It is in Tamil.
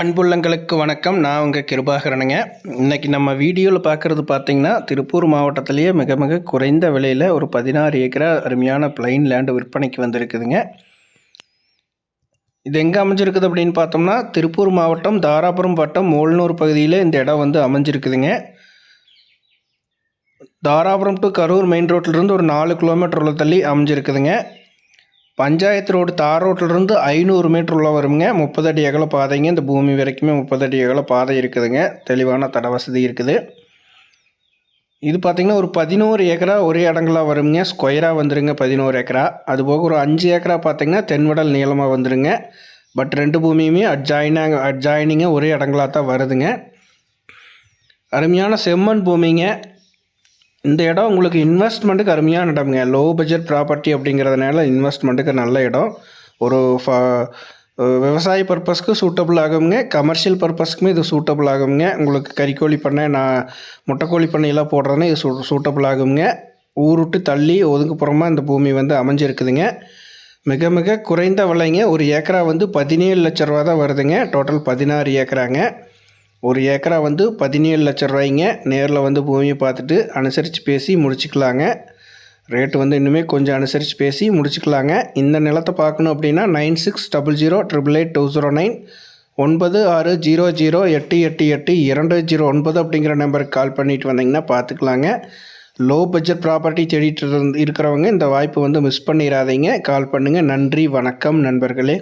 அன்புள்ளங்களுக்கு வணக்கம். நான் உங்கள் கிருபாகரனுங்க. இன்றைக்கி நம்ம வீடியோவில் பார்க்குறது பார்த்திங்கன்னா திருப்பூர் மாவட்டத்திலேயே மிக மிக குறைந்த விலையில் ஒரு பதினாறு ஏக்கரா அருமையான பிளைன் லேண்டு விற்பனைக்கு வந்திருக்குதுங்க. இது எங்கே அமைஞ்சிருக்குது அப்படின்னு பார்த்தோம்னா திருப்பூர் மாவட்டம் தாராபுரம் வட்டம் மோல்னூர் பகுதியில் இந்த இடம் வந்து அமைஞ்சிருக்குதுங்க. தாராபுரம் டு கரூர் மெயின் ரோட்டிலிருந்து ஒரு நாலு கிலோமீட்டர் உள்ள தள்ளி அமைஞ்சிருக்குதுங்க. பஞ்சாயத்து ரோடு தார் ரோட்டிலிருந்து ஐநூறு மீட்டர் உள்ள வருங்க. முப்பது அடி அகல பாதைங்க. இந்த பூமி வரைக்குமே முப்பது அடி அகல பாதை இருக்குதுங்க. தெளிவான தட வசதி இருக்குது. இது பார்த்திங்கன்னா ஒரு பதினோரு ஏக்கரா ஒரே இடங்களாக வருங்க. ஸ்கொயராக வந்துருங்க பதினோரு ஏக்கரா. அதுபோக ஒரு அஞ்சு ஏக்கரா பார்த்திங்கன்னா தென்வடல் நீளமாக வந்துருங்க. பட் ரெண்டு பூமியுமே அட்ஜாயினாக அட்ஜாயினிங்க ஒரே இடங்களாக தான் வருதுங்க. அருமையான செம்மண் பூமிங்க. இந்த இடம் உங்களுக்கு இன்வெஸ்ட்மெண்ட்டுக்கு அருமையான இடம்ங்க. லோ பட்ஜெட் ப்ராப்பர்ட்டி அப்படிங்கிறதுனால இன்வெஸ்ட்மெண்ட்டுக்கு நல்ல இடம். ஒரு ஃப விவசாய பர்பஸ்க்கு சூட்டபிள் ஆகுங்க கமர்ஷியல் பர்பஸ்க்குமே இது சூட்டபிள் ஆகுங்க உங்களுக்கு கறிக்கோழி பண்ணை நான் முட்டைக்கோழி பண்ணையெல்லாம் போடுறதுன்னு இது சூ சூட்டபிள் ஆகுங்க ஊருட்டு விட்டு தள்ளி ஒதுக்குப்புறமாக இந்த பூமி வந்து அமைஞ்சிருக்குதுங்க. மிக மிக குறைந்த விலைங்க. ஒரு ஏக்கரா வந்து பதினேழு லட்ச ரூபா தான் வருதுங்க. டோட்டல் பதினாறு ஏக்கராங்க. ஒரு ஏக்கரா வந்து பதினேழு லட்ச ரூபாய்ங்க. நேரில் வந்து பூமியை பார்த்துட்டு அனுசரித்து பேசி முடிச்சுக்கலாங்க. ரேட்டு வந்து இன்னுமே கொஞ்சம் அனுசரித்து பேசி முடிச்சுக்கலாங்க. இந்த நிலத்தை பார்க்கணும் அப்படின்னா nine six double zero triple eight two zero nine ஒன்பது ஆறு ஜீரோ ஜீரோ எட்டு எட்டு எட்டு இரண்டு ஜீரோ ஒன்பது அப்படிங்கிற நம்பருக்கு கால் பண்ணிட்டு வந்தீங்கன்னா பார்த்துக்கலாங்க. லோ பட்ஜெட் ப்ராப்பர்ட்டி தேடிட்டு இருந்து இருக்கிறவங்க இந்த வாய்ப்பு வந்து மிஸ் பண்ணிடாதீங்க கால் பண்ணுங்கள் நன்றி வணக்கம் நண்பர்களே.